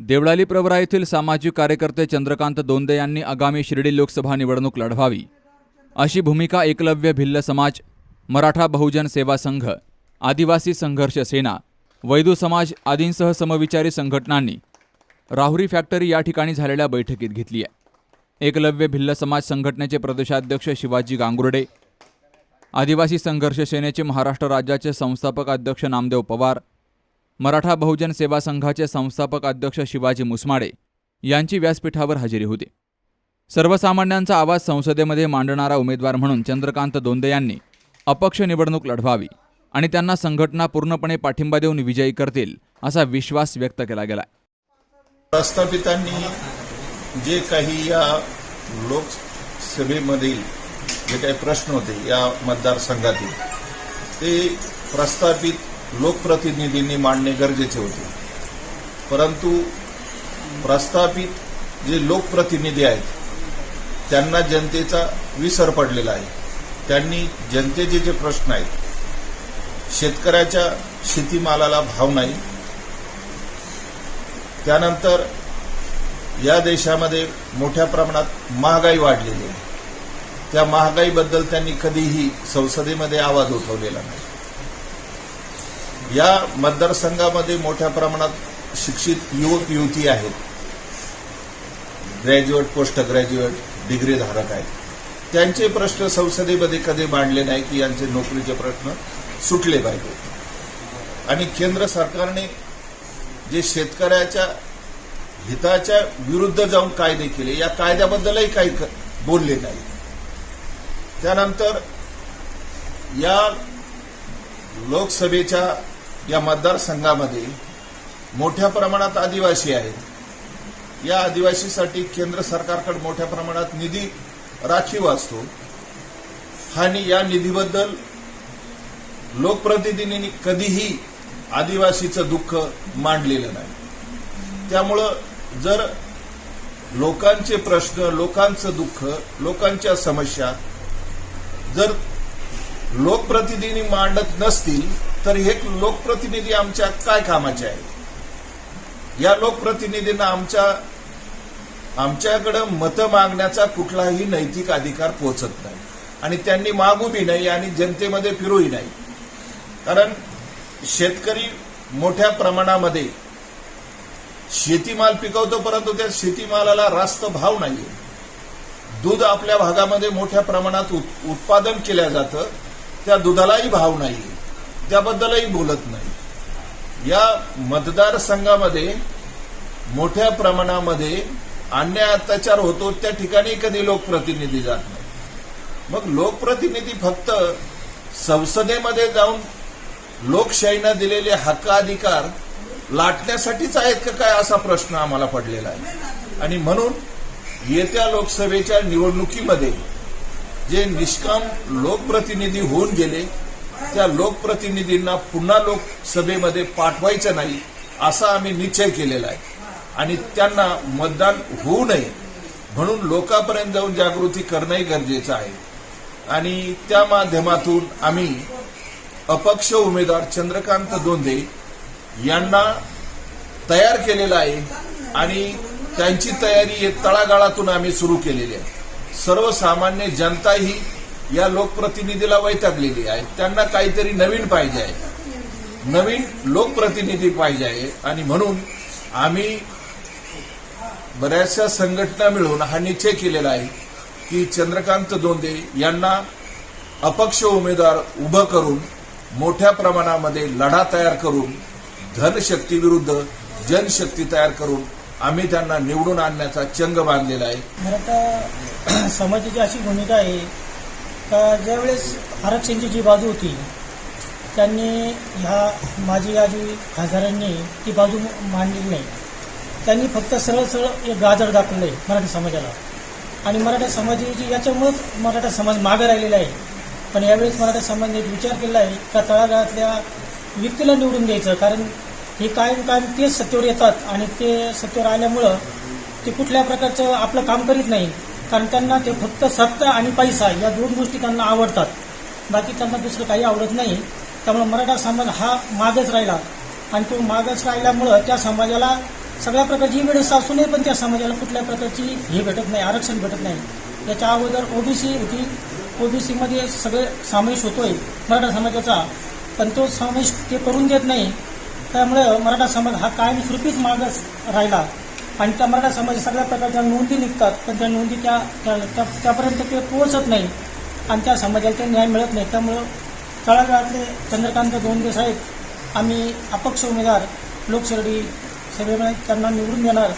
देवळाली प्रवरा येथील सामाजिक कार्यकर्ते चंद्रकांत दोंदे यांनी आगामी शिर्डी लोकसभा निवडणूक लढवावी. अशी भूमिका एकलव्य भिल्ल समाज मराठा बहुजन सेवा संघ आदिवासी संघर्ष सेना वैदू समाज आदींसह समविचारी संघटनांनी राहुरी फॅक्टरी या ठिकाणी झालेल्या बैठकीत घेतली आहे. एकलव्य भिल्ल समाज संघटनेचे प्रदेशाध्यक्ष शिवाजी गांगुर्डे आदिवासी संघर्ष सेनेचे महाराष्ट्र राज्याचे संस्थापक अध्यक्ष नामदेव पवार मराठा बहुजन सेवा संघाचे संस्थापक अध्यक्ष शिवाजी मुसमाडे यांची व्यासपीठावर हजेरी होती. सर्वसामान्यांचा आवाज संसदेमध्ये मांडणारा उमेदवार म्हणून चंद्रकांत दोंदे यांनी अपक्ष निवडणूक लढवावी आणि त्यांना संघटना पूर्णपणे पाठिंबा देऊन विजयी करतील असा विश्वास व्यक्त केला गेला प्रस्थापितांनी जे काही या लोकसभेमधील जे काही प्रश्न होते या मतदारसंघातील ते प्रस्थापित लोकप्रतिनिधींनी मांडणे गरजेचे होते. परंतु प्रस्थापित जे लोकप्रतिनिधी आहेत त्यांना जनतेचा विसर पडलेला आहे. त्यांनी जनतेचे जे प्रश्न आहेत शेतकऱ्याच्या शेतीमालाला भाव नाही. त्यानंतर या देशामध्ये मोठ्या प्रमाणात महागाई वाढलेली आहे. त्या महागाईबद्दल त्यांनी कधीही संसदेमध्ये आवाज उठवलेला नाही. या मतदारसंघामध्ये मोठ्या प्रमाणात शिक्षित युवक युवती आहेत. ग्रॅज्युएट पोस्ट ग्रॅज्युएट डिग्री धारक आहेत. त्यांचे प्रश्न संसदेमध्ये कधी मांडले नाही की यांचे नोकरीचे प्रश्न सुटले पाहिजे आणि केंद्र सरकारने जे शेतकऱ्याच्या हिताच्या विरुद्ध जाऊन कायदे केले या कायद्याबद्दलही काही बोलले नाही त्यानंतर या लोकसभेच्या या मतदारसंघामध्ये मोठ्या प्रमाणात आदिवासी आहेत. या आदिवासीसाठी केंद्र सरकारकडे मोठ्या प्रमाणात निधी राखीव असतो. आणि या निधीबद्दल लोकप्रतिनिधींनी कधीही आदिवासीचं दुःख मांडलेलं नाही. त्यामुळं जर लोकांचे प्रश्न लोकांचं दुःख लोकांच्या समस्या जर लोकप्रतिनिधी मांडत नसतील तर हे लोकप्रतिनिधी आमच्या काय कामाचे आहेत? या लोकप्रतिनिधींना आमच्या आमच्याकडं मतं मागण्याचा कुठलाही नैतिक अधिकार पोहोचत नाही. आणि त्यांनी मागूही नाही आणि जनतेमध्ये फिरूही नाही. कारण शेतकरी मोठ्या प्रमाणामध्ये शेतीमाल पिकवतो परंतु त्या शेतीमालाला रास्त भाव नाहीये. दूध आपल्या भागामध्ये मोठ्या प्रमाणात उत्पादन केलं जातं. त्या दुधालाही भाव नाही त्याबद्दलही बोलत नाही. या मतदारसंघामध्ये मोठ्या प्रमाणामध्ये अन्याय अत्याचार होतो त्या ठिकाणी कधी लोकप्रतिनिधी जात नाही. मग लोकप्रतिनिधी फक्त संसदेमध्ये जाऊन लोकशाहीनं दिलेले हक्काधिकार लाटण्यासाठीच आहेत का काय असा प्रश्न आम्हाला पडलेला आहे. आणि म्हणून येत्या लोकसभेच्या निवडणुकीमध्ये जे निष्काम लोकप्रतिनिधी होऊन गेले त्या लोकप्रतिनिधींना पुन्हा लोकसभेमध्ये पाठवायचं नाही असा आम्ही निश्चय केलेला आहे. आणि त्यांना मतदान होऊ नये म्हणून लोकांपर्यंत जाऊन जागृती करणंही गरजेचं आहे. आणि त्या माध्यमातून आम्ही अपक्ष उमेदवार चंद्रकांत दोंदे यांना तयार केलेला आहे आणि त्यांची तयारी हे तळागाळातून आम्ही सुरू केलेली आहे. सर्वसामान्य जनता ही या लोकप्रतिनिधीला वैतागलेली आहे. त्यांना काहीतरी नवीन पाहिजे आहे. नवीन लोकप्रतिनिधी पाहिजे आहे. आणि म्हणून आम्ही बऱ्याचशा संघटना मिळून हा निश्चय केलेला आहे की चंद्रकांत दोंदे यांना अपक्ष उमेदवार उभं करून मोठ्या प्रमाणामध्ये लढा तयार करून धनशक्ती विरुद्ध जनशक्ती तयार करून आम्ही त्यांना निवडून आणण्याचा चंग बांधलेला आहे. समाजाची अशी भूमिका आहे का ज्यावेळेस आरक्षणची जी बाजू होती त्यांनी ह्या माझी आजी खासदारांनी ती बाजू मांडलेली नाही. त्यांनी फक्त सरळ सरळ एक गाजर दाखवलं आहे मराठी समाजाला. आणि मराठा समाजाची याच्यामुळंच मराठा समाज मागे राहिलेला आहे. पण यावेळेस मराठा समाजाने एक विचार केला आहे का तळागाळातल्या व्यक्तीला निवडून द्यायचं? कारण हे कायम कायम तेच सत्तेवर येतात आणि ते सत्तेवर आल्यामुळं ते कुठल्या प्रकारचं आपलं काम करीत नाही. कारण त्यांना ते फक्त सत्ता आणि पैसा या दोन गोष्टी त्यांना आवडतात. बाकी त्यांना दुसरं काही आवडत नाही. त्यामुळे मराठा समाज हा मागच राहिला. आणि तो मागच राहिल्यामुळं त्या समाजाला सगळ्या प्रकारची वेळेस असूनही पण त्या समाजाला कुठल्या प्रकारची हे भेटत नाही आरक्षण भेटत नाही. याच्या अगोदर ओबीसी होती. ओबीसीमध्ये सगळे समावेश होतोय मराठा समाजाचा. पण तो समावेश ते करून देत नाही. त्यामुळे मराठा समाज हा कायमस्वरूपीच मागच राहिला. आणि त्या मराठा समाज सगळ्या प्रकारच्या नोंदी निघतात पण त्या नोंदी त्या त्या- त्या- त्यापर्यंत ते पोहोचत नाही. आणि त्या समाजाला ते न्याय मिळत नाही. त्यामुळं तळागाळातले चंद्रकांत दोंदे साहेब आम्ही अपक्ष उमेदवार लोकशिर्डी सभेमध्ये त्यांना निवडून देणार.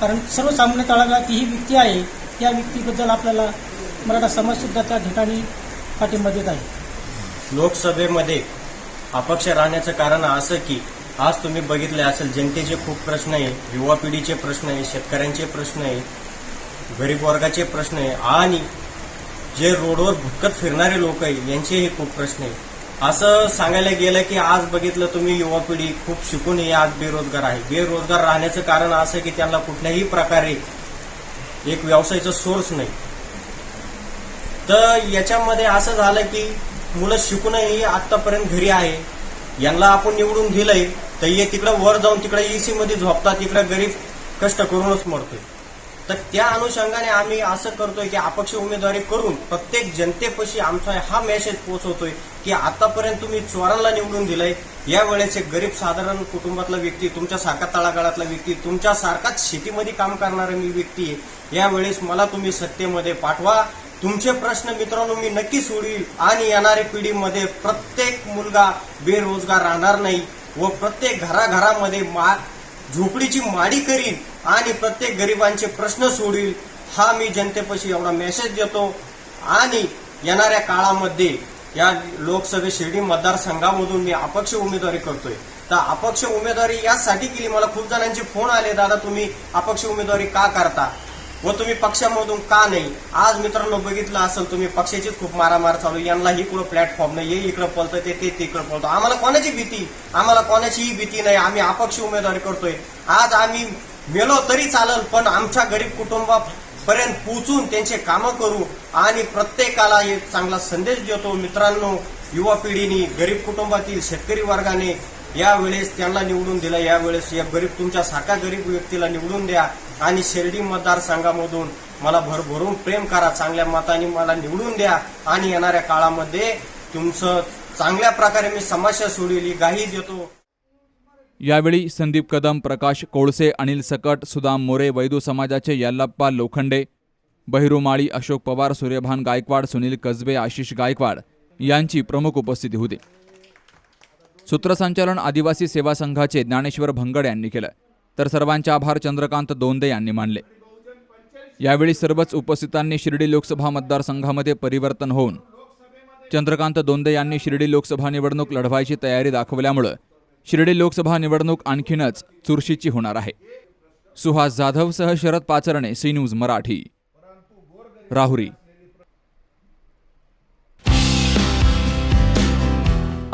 कारण सर्वसामान्य तळागाळात ही व्यक्ती आहे. त्या व्यक्तीबद्दल आपल्याला मराठा समाजसुद्धा त्या ठिकाणी पाठिंबा देत आहे. लोकसभेमध्ये अपक्ष राहण्याचं कारण असं की आज तुम्ही बघितले असेल जनतेचे खूप प्रश्न आहे युवा पिढीचे प्रश्न आहे शेतकऱ्यांचे प्रश्न आहे गरीब वर्गाचे प्रश्न आहे आणि जे रोडवर भुटकत फिरणारे लोक आहे यांचेही खूप प्रश्न आहे. असं सांगायला गेलं की आज बघितलं तुम्ही युवा पिढी खूप शिकून हे आज बेरोजगार आहे. बेरोजगार राहण्याचं कारण असं की त्यांना कुठल्याही प्रकारे एक व्यवसायाचा सोर्स नाही. तर याच्यामध्ये असं झालं की मुलं शिकूनही आतापर्यंत घरी आहे. यांना आपण निवडून दिलंय. तर हे तिकडं वर जाऊन तिकडे ईसी मध्ये झोपतात तिकडे गरीब कष्ट करूनच मरतोय. तर त्या अनुषंगाने आम्ही असं करतोय की अपक्ष उमेदवारी करून प्रत्येक जनतेपाशी आमचा हा मेसेज पोहोचवतोय की आतापर्यंत तुम्ही चोरांना निवडून दिलंय. यावेळेस एक गरीब साधारण कुटुंबातला व्यक्ती तुमच्या सारखा तळागाळातला व्यक्ती तुमच्या सारखाच शेतीमध्ये काम करणारा मी व्यक्ती आहे. यावेळेस मला तुम्ही सत्तेमध्ये पाठवा. तुमचे प्रश्न मित्रांनो मी नक्की सोडवी आणि येणाऱ्या पिढीमध्ये प्रत्येक मुलगा बेरोजगार राहणार नाही. व प्रत्येक घराघरामध्ये मा झोपडीची माडी करीन आणि प्रत्येक गरिबांचे प्रश्न सोडील हा मी जनतेपाशी एवढा मेसेज देतो. आणि येणाऱ्या काळामध्ये या लोकसभे शिर्डी मतदारसंघामधून मी अपक्ष उमेदवारी करतोय. तर अपक्ष उमेदवारी यासाठी केली. मला खूप जणांचे फोन आले दादा तुम्ही अपक्ष उमेदवारी का करता? व तुम्ही पक्षामधून का नाही? आज मित्रांनो बघितलं असेल तुम्ही पक्षाचीच खूप मारामार चालू आहे. यांना इकडं प्लॅटफॉर्म नाही हे इकडं पळतं ते ते तिकडं पळतो आम्हाला कोणाची भीती? आम्हाला कोणाचीही भीती नाही. आम्ही अपक्ष उमेदवारी करतोय. आज आम्ही मेलो तरी चालल पण आमच्या गरीब कुटुंबापर्यंत पोहोचून त्यांचे कामं करू आणि प्रत्येकाला एक चांगला संदेश देतो. मित्रांनो युवा पिढीने गरीब कुटुंबातील शेतकरी वर्गाने यावेळेस त्यांना निवडून दिला. यावेळेस या गरीब तुमच्या सारख्या गरीब व्यक्तीला निवडून द्या. आणि शिर्डी मतदारसंघामधून मला भरभरून प्रेम करा चांगल्या मताने मला निवडून द्या. आणि येणाऱ्या काळामध्ये तुमचं चांगल्या प्रकारे मी समस्या सोडवली गाही देतो. यावेळी संदीप कदम प्रकाश कोळसे अनिल सकट सुदाम मोरे वैदू समाजाचे यल्लप्पा लोखंडे बहिरू माळी अशोक पवार सूर्यभान गायकवाड सुनील कसबे आशिष गायकवाड यांची प्रमुख उपस्थिती होती. सूत्रसंचालन आदिवासी सेवा संघाचे ज्ञानेश्वर भंगड यांनी केलं. तर सर्वांचे आभार. चंद्रकांत दोंदे यांनी मानले. यावेळी सर्वच उपस्थितांनी शिर्डी लोकसभा मतदारसंघामध्ये परिवर्तन होऊन चंद्रकांत दोंदे यांनी शिर्डी लोकसभा निवडणूक लढवायची तयारी दाखवल्यामुळं शिर्डी लोकसभा निवडणूक आणखीनच चुरशीची होणार आहे. सुहास जाधवसह शरद पाचरणे सी न्यूज मराठी. राहुरी.